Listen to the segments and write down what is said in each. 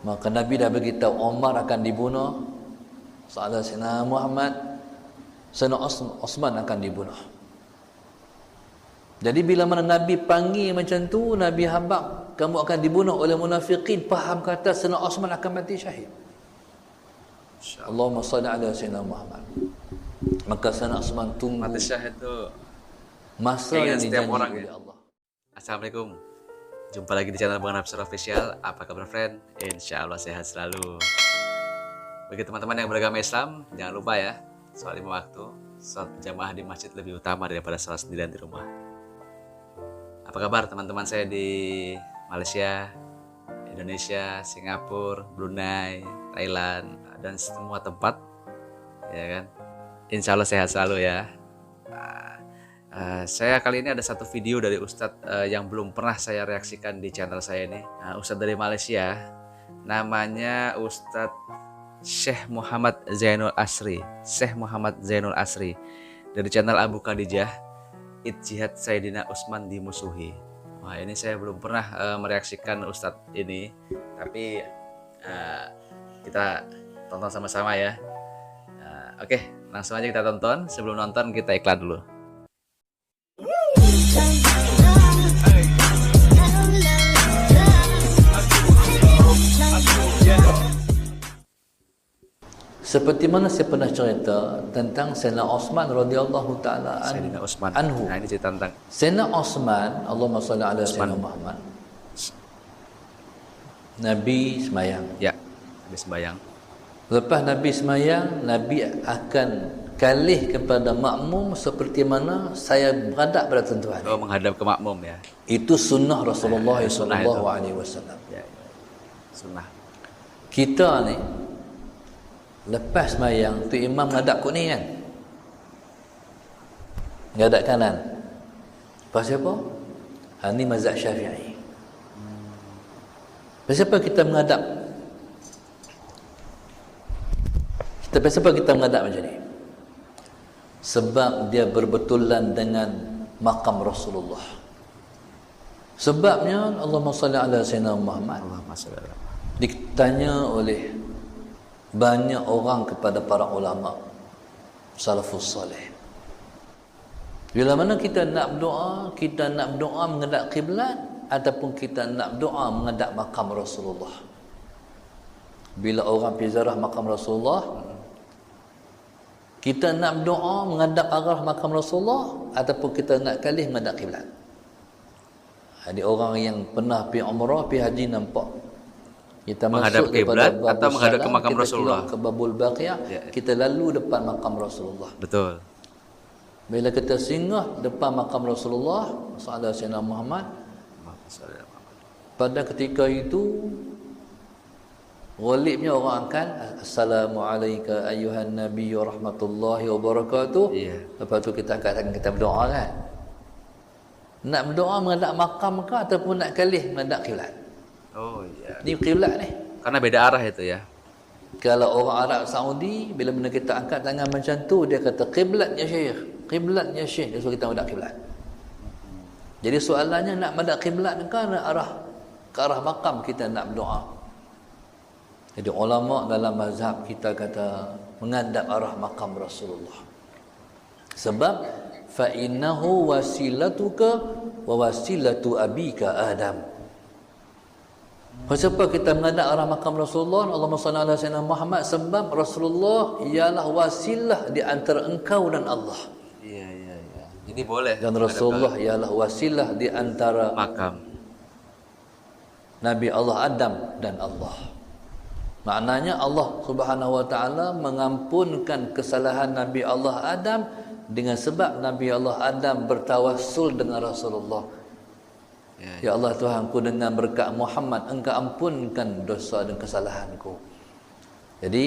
Maka Nabi dah beritahu Umar akan dibunuh. Salah Sina Muhammad. Sina Osman akan dibunuh. Jadi bila mana Nabi panggil macam tu, Nabi habak kamu akan dibunuh oleh munafiqin, faham kata Sina Osman akan mati syahid. Allahumma salli ala Sayyidina Muhammad. Maka Sina Osman tunggu Mati syahid tu masa yang dijanji oleh ya? Allah. Assalamualaikum Jumpa lagi di channel Bang Nafsur Official. Apa kabar friend? Insya Allah sehat selalu. Bagi teman-teman yang beragama Islam Jangan lupa ya Soal lima waktu Sholat jamaah di masjid lebih utama daripada sholat sendirian di rumah. Apa kabar teman-teman saya di Malaysia Indonesia, Singapura, Brunei, Thailand Dan semua tempat Ya kan? Insya Allah sehat selalu ya Uh, saya kali ini ada satu video dari Ustadz uh, yang belum pernah saya reaksikan di channel saya ini. Uh, Ustadz dari Malaysia, namanya Ustadz Syekh Muhammad Zainul Asri. Syekh Muhammad Zainul Asri dari channel Abu Khadijah. Ijtihad Sayyidina Utsman dimusuhi. Wah ini saya belum pernah uh, mereaksikan Ustadz ini, tapi uh, kita tonton sama-sama ya. Uh, Oke, langsung aja kita tonton. Sebelum nonton kita iklan dulu. Seperti mana saya pernah cerita tentang Sayyidina Osman radhiyallahu taala an- Sayyidina Utsman. anhu. Nah, ini cerita tentang Sayyidina Osman, Allahumma salli ala Sayyidina Muhammad. Nabi semayang. ya, habis sembahyang. Lepas Nabi semayang, Nabi akan kalih kepada makmum seperti mana saya berhadap pada tuan-tuan. Oh, menghadap ke makmum ya. Itu sunnah Rasulullah Ya, sunnah sallallahu alaihi wasallam. Ya, ya. Sunnah. Kita ni lepas semayang tu imam menghadap kot ni kan. Menghadap kanan. Pasal apa? Ha ni mazhab Syafi'i. Pasal apa kita menghadap? Kita pasal apa kita menghadap macam ni? Sebab dia berbetulan dengan makam Rasulullah. Sebabnya Allahumma salli ala sayyidina Muhammad ditanya oleh banyak orang kepada para ulama salafus salih. Bila mana kita nak berdoa kita nak berdoa menghadap kiblat ataupun kita nak berdoa menghadap makam Rasulullah. Bila orang pergi ziarah makam Rasulullah kita nak berdoa menghadap arah makam Rasulullah ataupun kita nak kalih menghadap kiblat. Ada orang yang pernah pergi umrah pergi haji nampak kita Menghadap masuk daripada kiblat atau menghadap ke makam kita Rasulullah? ke babul baqiyah Ya. kita lalu depan makam Rasulullah Betul. bila kita singgah depan makam Rasulullah sallallahu alaihi wasallam Muhammad pada ketika itu Ghalibnya orang akan Assalamualaikum ayuhan Nabi rahmatullahi wa barakatuh. Iya. Lepas tu kita tangan kita berdoa kan. Nak berdoa menghadap makam ke ataupun nak kalih menghadap kiblat. Oh iya. Ni kiblat ni. Karena beda arah itu ya. Kalau orang Arab Saudi bila mana kita angkat tangan macam tu dia kata kiblat ya syekh. Kiblat ya syekh. Dia suruh kita menghadap kiblat. Jadi soalannya nak menghadap kiblat ke nak arah ke arah makam kita nak berdoa. Jadi ulama dalam mazhab kita kata menghadap arah makam Rasulullah. Sebab fa innahu wasilatuka wa wasilatu abika Adam. Apa kita menghadap arah makam Rasulullah Allahumma salli ala sayyidina Muhammad sebab Rasulullah ialah wasilah di antara engkau dan Allah. Iya iya iya. Jadi boleh. Dan Rasulullah ialah wasilah di antara makam. Nabi Allah Adam dan Allah. Maknanya Allah Subhanahu wa taala mengampunkan kesalahan Nabi Allah Adam dengan sebab Nabi Allah Adam bertawassul dengan Rasulullah. Ya, Ya Allah Tuhanku dengan berkat Muhammad engkau ampunkan dosa dan kesalahanku. Jadi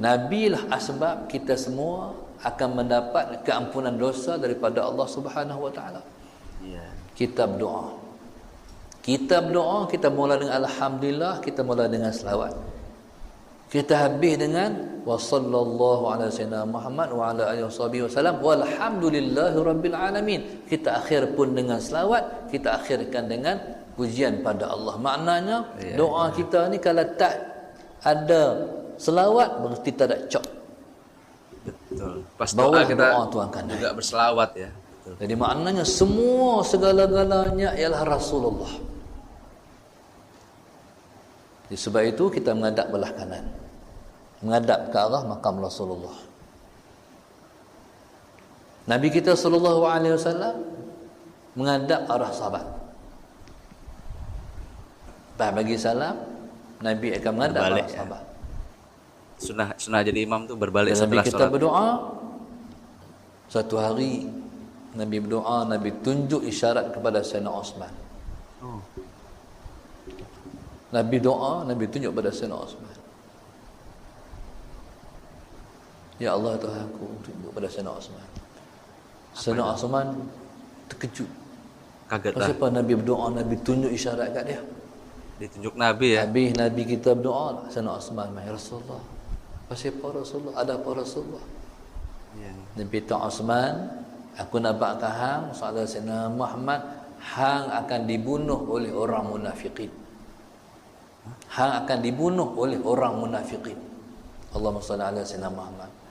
Nabi lah asbab kita semua akan mendapat keampunan dosa daripada Allah Subhanahu wa taala. Iya. Kita berdoa. Kita berdoa, kita mula dengan Alhamdulillah, kita mula dengan selawat. Kita habis dengan wa sallallahu ala sayyidina Muhammad wa ala alihi wasallam. Walhamdulillahi rabbil alamin. Kita akhir pun dengan selawat kita akhirkan dengan pujian pada Allah. Maknanya ya, doa ya. kita ni kalau tak ada selawat berarti tak ada cok. Betul. Pas doa kita doa tu akan juga berselawat ya. Betul. jadi maknanya semua segala-galanya ialah Rasulullah. Sebab itu kita menghadap belah kanan menghadap ke arah makam Rasulullah. Nabi kita sallallahu alaihi wasallam menghadap arah sahabat. Lepas bagi salam, Nabi akan menghadap berbalik, arah ya. sahabat. Sunnah sunnah jadi imam tu berbalik Dan setelah Nabi kita solat. berdoa. Satu hari Nabi berdoa, Nabi tunjuk isyarat kepada Sayyidina Osman. Oh. Nabi doa, Nabi tunjuk kepada Sayyidina Osman. Ya Allah Tuhan aku tunjuk pada Sayyidina Osman. Sayyidina Osman terkejut. Kaget lah. Kenapa Nabi berdoa, Nabi tunjuk isyarat kat dia. Ditunjuk Nabi ya. Nabi Nabi kita berdoa lah. Sayyidina Osman, Ya Rasulullah. Pasal apa Rasulullah? Ada apa Rasulullah? Ya. Nabi Tuan Osman, aku nampak ke hang, soalan Sayyidina Muhammad, hang akan dibunuh oleh orang munafikin. Hang akan dibunuh oleh orang munafikin. Allahumma salli ala Sayyidina Muhammad.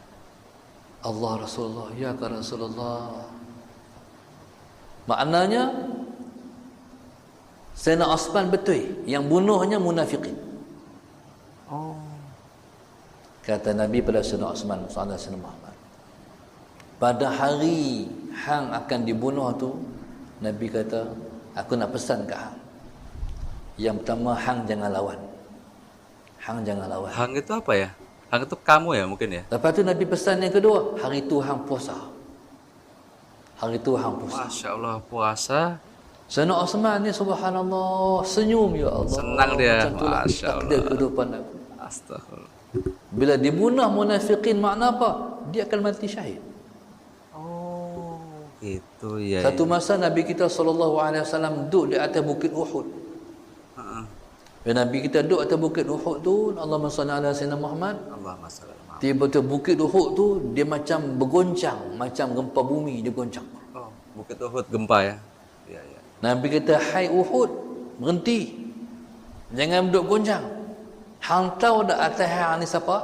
Allah Rasulullah. Ya ka Rasulullah? Maknanya Sayyidina Osman betul. Yang bunuhnya munafikin. Oh. Kata Nabi pada Sayyidina Osman sallallahu alaihi Muhammad. Pada hari hang akan dibunuh tu Nabi kata aku nak pesan ke hang? Yang pertama hang jangan lawan. Hang jangan lawan. Hang itu apa ya Hari itu kamu ya mungkin ya. Lepas tu Nabi pesan yang kedua, hari itu hang puasa. Hari itu hang puasa. Masya Allah puasa. Sana Osman ni subhanallah senyum ya Allah. Senang dia. Masya Allah. Dia kehidupan aku. Astagfirullah. Bila dibunuh munafikin makna apa? Dia akan mati syahid. Oh, itu ya. Satu masa Nabi kita sallallahu alaihi wasallam duduk di atas bukit Uhud. Bila Nabi kita duduk atas bukit Uhud tu, Allah salli ala sayyidina Muhammad. Allahumma salli Tiba-tiba bukit Uhud tu dia macam bergoncang, macam gempa bumi dia goncang. Oh, bukit Uhud gempa ya. Ya, ya. Nabi kata, "Hai Uhud, berhenti. Jangan duduk goncang." Hang tahu dak atas hang ni siapa?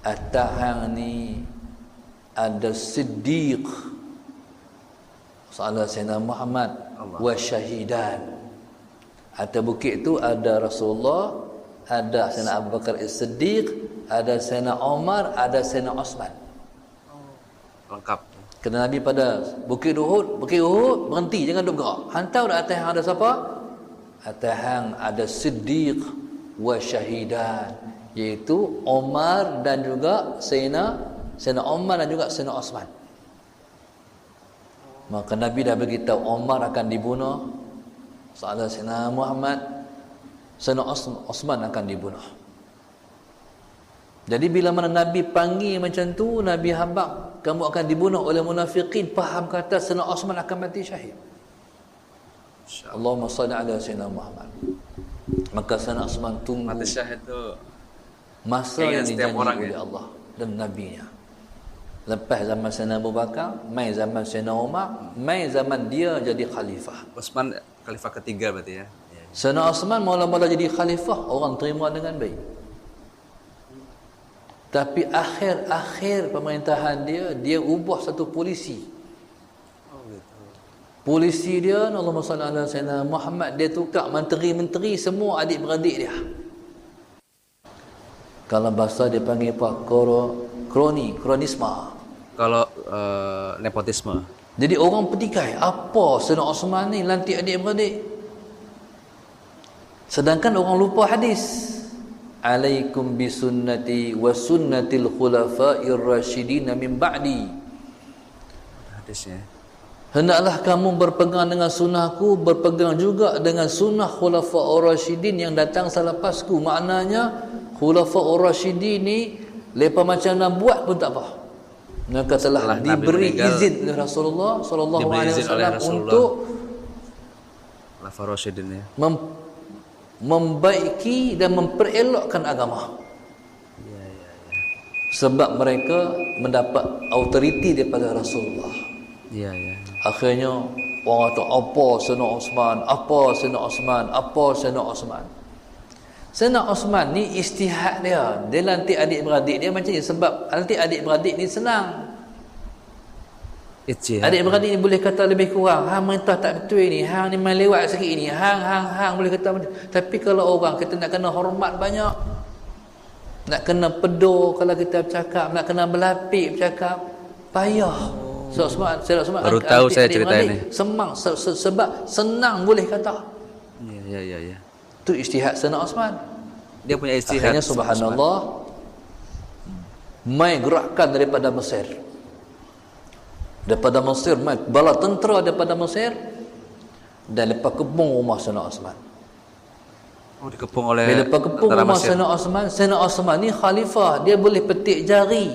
Atas hang ni ada Siddiq. Sallallahu Sayyidina Muhammad Allah. wa syahidan. Atas bukit itu ada Rasulullah, ada Sayyidina Abu Bakar As-Siddiq, ada Sayyidina Omar, ada Sayyidina Osman. Lengkap. Kena Nabi pada Bukit Uhud, Bukit Uhud berhenti jangan duduk gerak. Hantar dah atas hang ada siapa? Atas hang ada Siddiq wa syahidan iaitu Omar dan juga Sayyidina Sayyidina Omar dan juga Sayyidina Osman. Maka Nabi dah beritahu Omar akan dibunuh, Sahabat Sayyidina Muhammad Sayyidina Osman akan dibunuh. Jadi bila mana Nabi panggil macam tu Nabi habak kamu akan dibunuh oleh munafiqin faham kata Sayyidina Osman akan mati syahid. Allahumma salli ala Sayyidina Muhammad. Maka Sayyidina Osman tunggu mati syahid tu. masa yang dijanji oleh ya? Allah dan Nabi-Nya Lepas zaman Sayyidina Abu Bakar, mai zaman Sayyidina Umar, mai zaman dia jadi khalifah. Osman khalifah ketiga berarti ya. Sayyidina Osman mula-mula jadi khalifah, orang terima dengan baik. Tapi akhir-akhir pemerintahan dia, dia ubah satu polisi. Oh, polisi dia, Allah Sayyidina Muhammad, dia tukar menteri-menteri semua adik-beradik dia. Kalau bahasa dia panggil apa? Koro, kroni, kronisma. Kalau uh, nepotisme. Jadi orang petikai, apa Sayyidina Osman ni lantik adik-beradik? Sedangkan orang lupa hadis. Alaikum bisunnati wa sunnatil khulafa'ir rasyidin min ba'di. Hadisnya. Hendaklah kamu berpegang dengan sunnahku, berpegang juga dengan sunnah khulafa'ur rasyidin yang datang selepasku. Maknanya khulafa'ur rasyidin ni Lepas macam nak buat pun tak apa. Maka telah diberi meninggal, izin oleh Rasulullah sallallahu alaihi wasallam untuk Lafa Rasyidin ya. Mem, membaiki dan memperelokkan agama. Sebab mereka mendapat autoriti daripada Rasulullah. Ya, ya. akhirnya orang kata apa Sayyidina Osman apa Sayyidina Osman apa Sayyidina Osman Sayyidina Osman ni istihad dia dia lantik adik-beradik dia macam ni sebab lantik adik-beradik ni senang. Adik-beradik ni boleh kata lebih kurang hang mentah tak betul ni hang ni main lewat sikit ni hang hang hang boleh kata tapi kalau orang kita nak kena hormat banyak nak kena pedur kalau kita bercakap nak kena berlapik bercakap payah so, sebab saya sebab Baru tahu saya cerita ini. semang se, se, sebab senang boleh kata Ya, ya, ya, ya. Tu ijtihad Sayyidina Osman Dia punya istihad. akhirnya subhanallah mai gerakan daripada Mesir daripada Mesir mai bala tentera daripada Mesir dan lepas kebun rumah Sayyidina Osman Oh, dikepung oleh bila lepas tentara rumah. Sayyidina Osman Sayyidina Osman ni khalifah dia boleh petik jari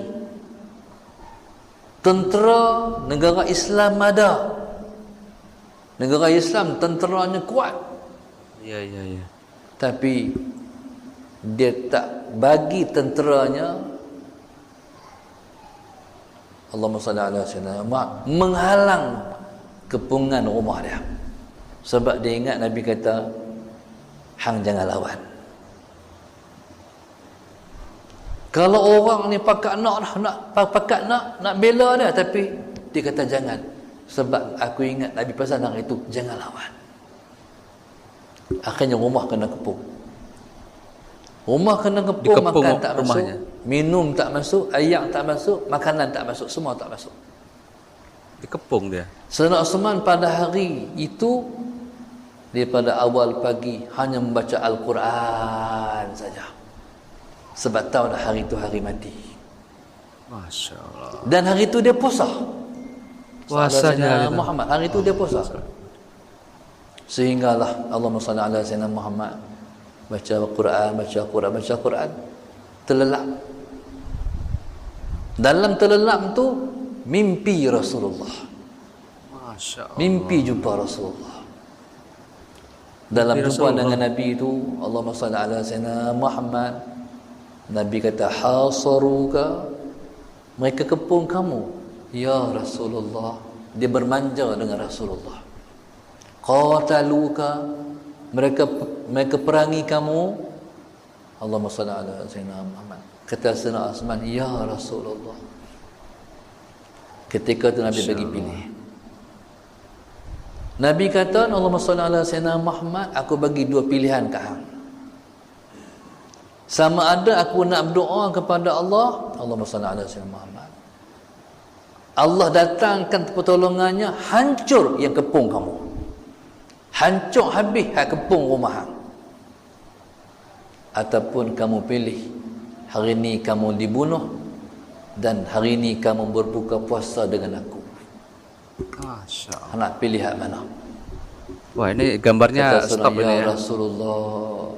tentera negara Islam ada negara Islam tenteranya kuat Ya, ya, ya. Tapi dia tak bagi tenteranya. Allahumma salli ala sayyidina menghalang kepungan rumah dia. Sebab dia ingat Nabi kata hang jangan lawan. Kalau orang ni pakat nak dah, nak pakat nak nak bela dia tapi dia kata jangan. Sebab aku ingat Nabi pesan hari itu jangan lawan akhirnya rumah kena kepung rumah kena kepung Dikepung makan tak rumahnya. masuk minum tak masuk air tak masuk makanan tak masuk semua tak masuk Dikepung dia. Sayyidina Osman pada hari itu daripada awal pagi hanya membaca Al-Quran saja sebab tahu dah hari itu hari mati Masya Allah. dan hari itu dia puasa Puasa dia Sahabat Sayyidina hari itu. Muhammad hari itu dia puasa sehinggalah Allahumma salli ala Sayyidina Muhammad. Baca Al-Quran baca Al-Quran baca Al-Quran. Terlelap. Dalam terlelap tu mimpi Rasulullah. Masya Allah. mimpi jumpa Rasulullah. Dalam Mimpi jumpa Rasulullah. dengan Nabi itu Allahumma salli ala Sayyidina Muhammad. Nabi kata hasaruka. Mereka kepung kamu. Ya Rasulullah. Dia bermanja dengan Rasulullah qataluka. Mereka mereka perangi kamu. Allahumma salli ala Sayyidina Muhammad. Kata Sayyidina Osman ya Rasulullah. Ketika tu Nabi bagi pilih. Nabi kata Allahumma salli ala Sayyidina Muhammad aku bagi dua pilihan ke hang. Sama ada aku nak berdoa kepada Allah Allahumma salli ala Sayyidina Muhammad. Allah datangkan pertolongannya hancur yang kepung kamu hancur habis hak kepung rumah hang ataupun kamu pilih hari ini kamu dibunuh dan hari ini kamu berbuka puasa dengan aku Masya Allah. nak pilih hak mana Wah ini gambarnya Kata stop ini ya ya. Rasulullah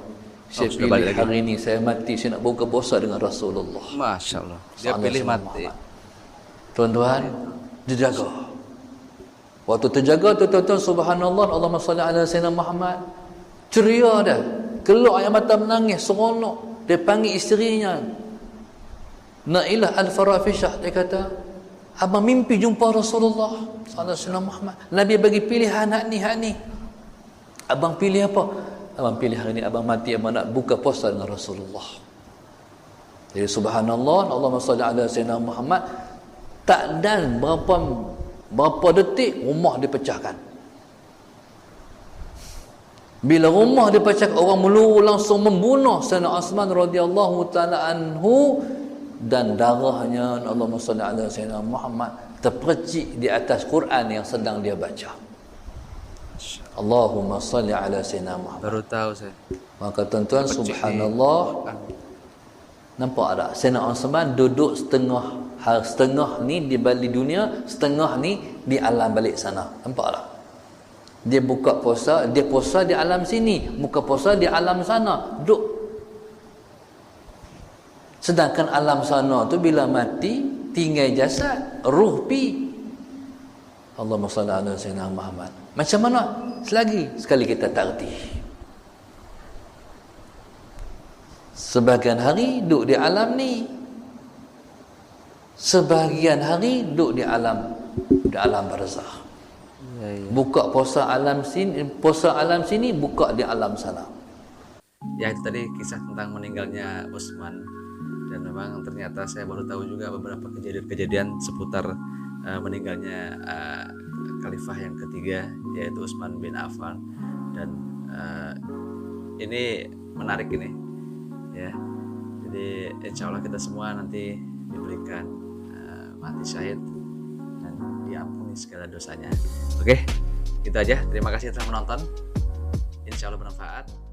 saya sudah pilih lagi. hari ini saya mati saya nak buka puasa dengan Rasulullah Masya Allah. Dia pilih mati. tuan-tuan dijaga waktu terjaga tu tuan-tuan subhanallah Allahumma salli ala sayyidina Muhammad. Ceria dah keluar air mata menangis seronok. Dia panggil isterinya. Nailah Al-Farafishah dia kata Abang mimpi jumpa Rasulullah Sallallahu alaihi Muhammad. Nabi bagi pilihan hak ni hak ni. Abang pilih apa? Abang pilih hari ni abang mati abang nak buka puasa dengan Rasulullah. Jadi subhanallah Allahumma salli ala sayyidina Muhammad. Tak dan berapa berapa detik rumah dipecahkan. Bila rumah dipecahkan orang meluru langsung membunuh Sayyidina Osman radhiyallahu taala anhu dan darahnya Allahumma salli ala sayyidina Muhammad terpercik di atas Quran yang sedang dia baca. Allahumma salli ala sayyidina Muhammad. Baru tahu saya. Maka tuan-tuan subhanallah nampak tak Sayyidina Osman duduk setengah setengah ni di balik dunia, setengah ni di alam balik sana. Nampak tak? Dia buka puasa, dia puasa di alam sini, buka puasa di alam sana. Duduk. Sedangkan alam sana tu bila mati tinggal jasad, ruh pi. Allahumma salli ala sayyidina Muhammad. Macam mana? Selagi sekali kita tak reti. sebagian hari duduk di alam ni sebagian hari duduk di alam di alam barzakh. Ya, ya. buka puasa alam sini puasa alam sini buka di alam sana. Ya itu tadi kisah tentang meninggalnya Utsman dan memang ternyata saya baru tahu juga beberapa kejadian-kejadian seputar uh, meninggalnya uh, khalifah yang ketiga yaitu Utsman bin Affan. Dan uh, ini menarik ini. Ya. Jadi insya Allah kita semua nanti diberikan mati syahid dan diampuni segala dosanya. Oke itu aja. Terima kasih telah menonton. Insya Allah bermanfaat